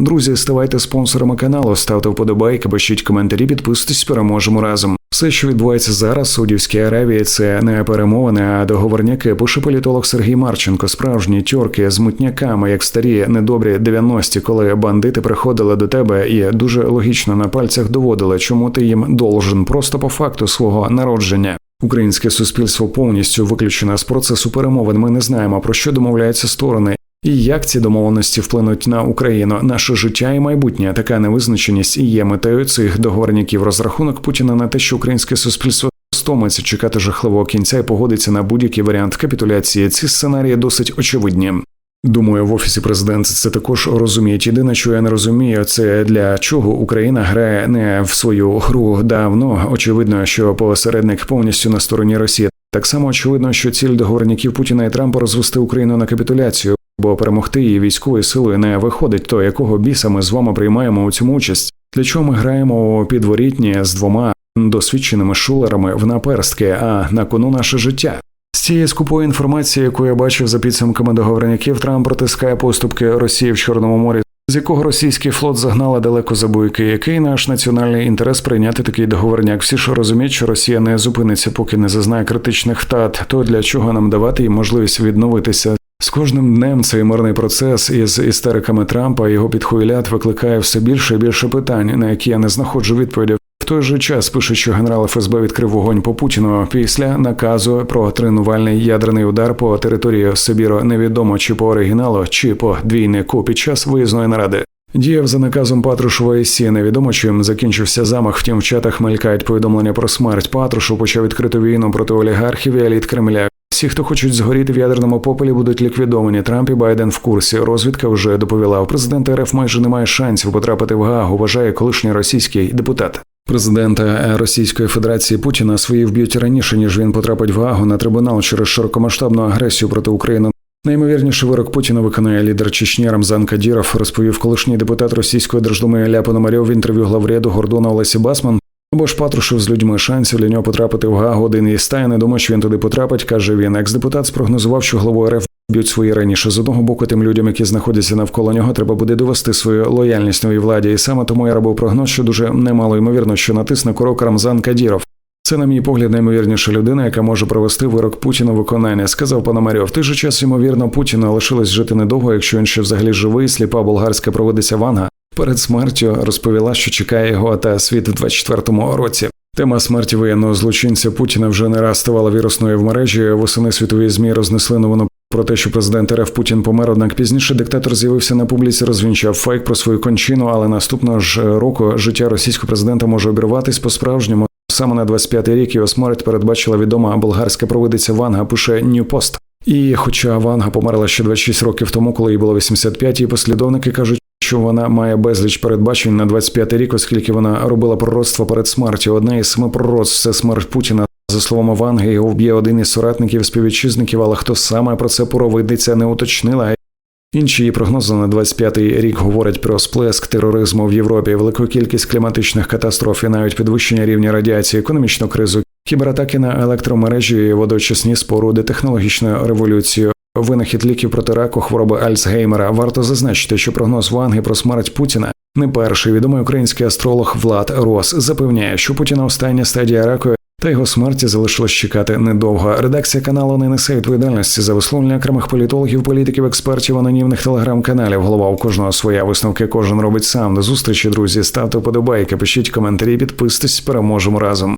Друзі, ставайте спонсорами каналу, ставте вподобайки, пишіть коментарі, підписуйтесь, переможемо разом. Все, що відбувається зараз в Саудівській Аравії, це не перемовини, а договорняки. Пише політолог Сергій Марченко. Справжні тьорки з мутняками, як старі недобрі 90-ті, коли бандити приходили до тебе і дуже логічно на пальцях доводили, чому ти їм должен, просто по факту свого народження. Українське суспільство повністю виключене з процесу перемовин. Ми не знаємо про що домовляються сторони. І як ці домовленості вплинуть на Україну, наше життя і майбутнє? Така невизначеність і є метою цих договорників. Розрахунок Путіна на те, що українське суспільство стомиться чекати жахливого кінця і погодиться на будь-який варіант капітуляції. Ці сценарії досить очевидні. Думаю, в офісі президента це також розуміють. Єдине, що я не розумію, це для чого Україна грає не в свою гру давно. Очевидно, що посередник повністю на стороні Росії. Так само очевидно, що ціль договорників Путіна і Трампа розвести Україну на капітуляцію, бо перемогти її військовою силою не виходить. То якого біса ми з вами приймаємо у цьому участь? Для чого ми граємо у підворітні з двома досвідченими шулерами в наперстки, а на кону наше життя? З цієї скупої інформації, яку я бачив за підсумками договорників, Трамп протискає поступки Росії в Чорному морі, з якого російський флот загнала далеко за буйки. Який наш національний інтерес прийняти такий договорняк? Всі ж розуміють, що Росія не зупиниться, поки не зазнає критичних втрат. То для чого нам давати їй можливість відновитися? З кожним днем цей мирний процес із істериками Трампа і його підхуйлят викликає все більше і більше питань, на які я не знаходжу відповіді. В той же час пише, що генерал ФСБ відкрив вогонь по Путіну після наказу про тренувальний ядерний удар по території Сибіру. Невідомо чи по оригіналу, чи по двійнику під час виїзної наради. Діяв за наказом Патрушова і Сі. Невідомо чим закінчився замах. Втім, в чатах мелькають повідомлення про смерть. Патрушев почав відкриту війну проти олігархів і еліт Кремля. Всі, хто хочуть згоріти в ядерному попелі, будуть ліквідовані. Трамп і Байден в курсі. Розвідка вже доповіла. У президента РФ майже немає шансів потрапити в Гаагу. Вважає колишній російський депутат. Президента Російської Федерації Путіна свої вб'ють раніше ніж він потрапить в Гаагу на трибунал через широкомасштабну агресію проти України. Найімовірніше вирок Путіна виконує лідер Чечні Рамзан Кадіров, розповів колишній депутат Російської держдуми Ля Пономарьов в інтерв'ю главреду Гордона Олесі Басман. Або ж Патрушев з людьми шансів для нього потрапити в Гаагу один із стає. Не думаю, що він туди потрапить, каже він. Екс-депутат спрогнозував, що главу РФ б'ють свої раніше. З одного боку, тим людям, які знаходяться навколо нього, треба буде довести свою лояльність новій владі. І саме тому я робив прогноз, що дуже немало ймовірно, що натисне курок Рамзан Кадіров. Це, на мій погляд, наймовірніша людина, яка може провести вирок Путіна виконання, сказав Пономарьов. В той же час, ймовірно, Путіна лишилось жити недовго, якщо він ще взагалі живий. Сліпа болгарська проводиться Ванга. Перед смертю розповіла, що чекає його та світ в 24-му році. Тема смерті воєнного злочинця Путіна вже не раз ставала вірусною в мережі. Восени світові змі рознесли новину про те, що президент РФ Путін помер. Однак пізніше диктатор з'явився на публіці, розвінчав фейк про свою кончину, але наступного ж року життя російського президента може обірватись по справжньому. Саме на 25-й рік його смерть передбачила відома болгарська провидиця Ванга. Пише Ньюпост. І, хоча Ванга померла ще 26 років тому, коли їй було 85, її послідовники кажуть, що вона має безліч передбачень на 25-й рік, оскільки вона робила пророцтво перед смертю. Одне із семи пророцтв – це смерть Путіна. За словами Ванги, його вб'є один із соратників співвітчизників, але хто саме про це провидиця не уточнила. Інші її прогнози на 25-й рік говорять про сплеск тероризму в Європі, велику кількість кліматичних катастроф і навіть підвищення рівня радіації, економічну кризу, кібератаки на електромережі, водочисні споруди, технологічну революцію. Винахід ліків проти раку, хвороби Альцгеймера. Варто зазначити, що прогноз Ванги про смерть Путіна не перший відомий український астролог Влад Рос запевняє, що Путіна остання стадія раку та його смерті залишилось чекати недовго. Редакція каналу не несе відповідальності за висловлення окремих політологів, політиків, експертів, анонімних телеграм-каналів. Голова у кожного своя висновки кожен робить сам. До зустрічі, друзі. Ставте подобайки, пишіть коментарі, підписуйтесь, переможемо разом.